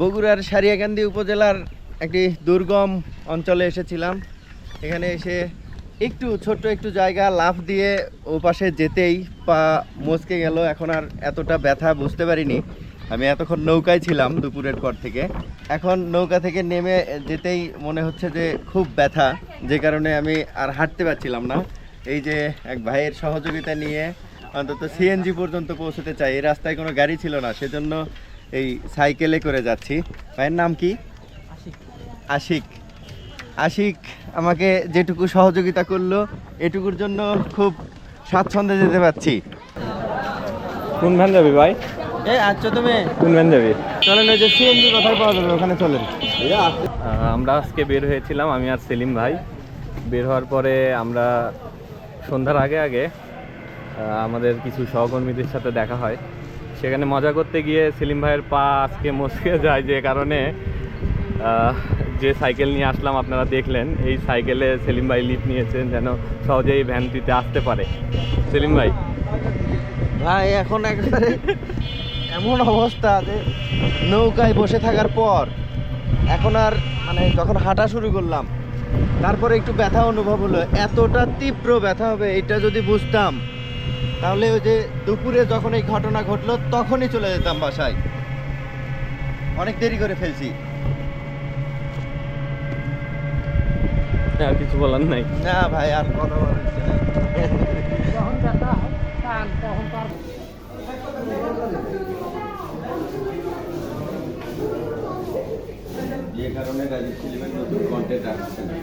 বগুড়ার সারিয়াকান্দি উপজেলার একটি দুর্গম অঞ্চলে এসেছিলাম। এখানে এসে একটু ছোট্ট একটু জায়গা লাফ দিয়ে ও পাশে যেতেই পা মচকে গেল। এখন আর এতটা ব্যথা বুঝতে পারিনি। আমি এতক্ষণ নৌকায় ছিলাম দুপুরের পর থেকে। এখন নৌকা থেকে নেমে যেতেই মনে হচ্ছে যে খুব ব্যথা, যে কারণে আমি আর হাঁটতে পারছিলাম না। এই যে এক ভাইয়ের সহযোগিতা নিয়ে অন্তত সিএনজি পর্যন্ত পৌঁছতে চাই। এই রাস্তায় কোনো গাড়ি ছিল না, সেজন্য এই সাইকেলে করে যাচ্ছি। ভাইয়ের নাম কি? আশিক। আশিক। আমাকে যেটুকু সহযোগিতা করল এটুকুর জন্য খুব স্বাচ্ছন্দ্যে যেতে পারছি। কোন ভ্যান যাবি ভাই? এই আচ্ছা তুমি। কোন ভ্যান যাবি? চলেন ওই যে সিএনজি কোথায় পাওয়া যাবে? ওখানে চলেন। আমরা আজকে বের হয়েছিলাম আমি আর সেলিম ভাই। বের হওয়ার পরে আমরা সন্ধ্যার আগে আগে আমাদের কিছু সহকর্মীদের সাথে দেখা হয়। সেখানে মজা করতে গিয়ে সেলিম ভাইয়ের পা আজকে মস্কে যায় যে কারণে যে সাইকেল নিয়ে আসলাম আপনারা দেখলেন, এই সাইকেলে সেলিম ভাই লিফট নিয়েছেন যেন সহজেই ভ্যানটিতে আসতে পারে। সেলিম ভাই। ভাই, এখন একবারে এমন অবস্থা যে নৌকায় বসে থাকার পর এখন আর মানে যখন হাঁটা শুরু করলাম, তারপরে একটু ব্যথা অনুভব হলো। এতটা তীব্র ব্যথা হবে, এটা যদি বুঝতাম তাহলে ওই যে দুপুরে যখন এই ঘটনা ঘটলো তখনই চলে যেতাম বাসায়। অনেক দেরি করে ফেলছি। আর কিছু বলার নাই। না ভাই আর কথা বলার যে কারণে রাজীব ফিল্মের নতুন কন্টেন্ট আসছে না।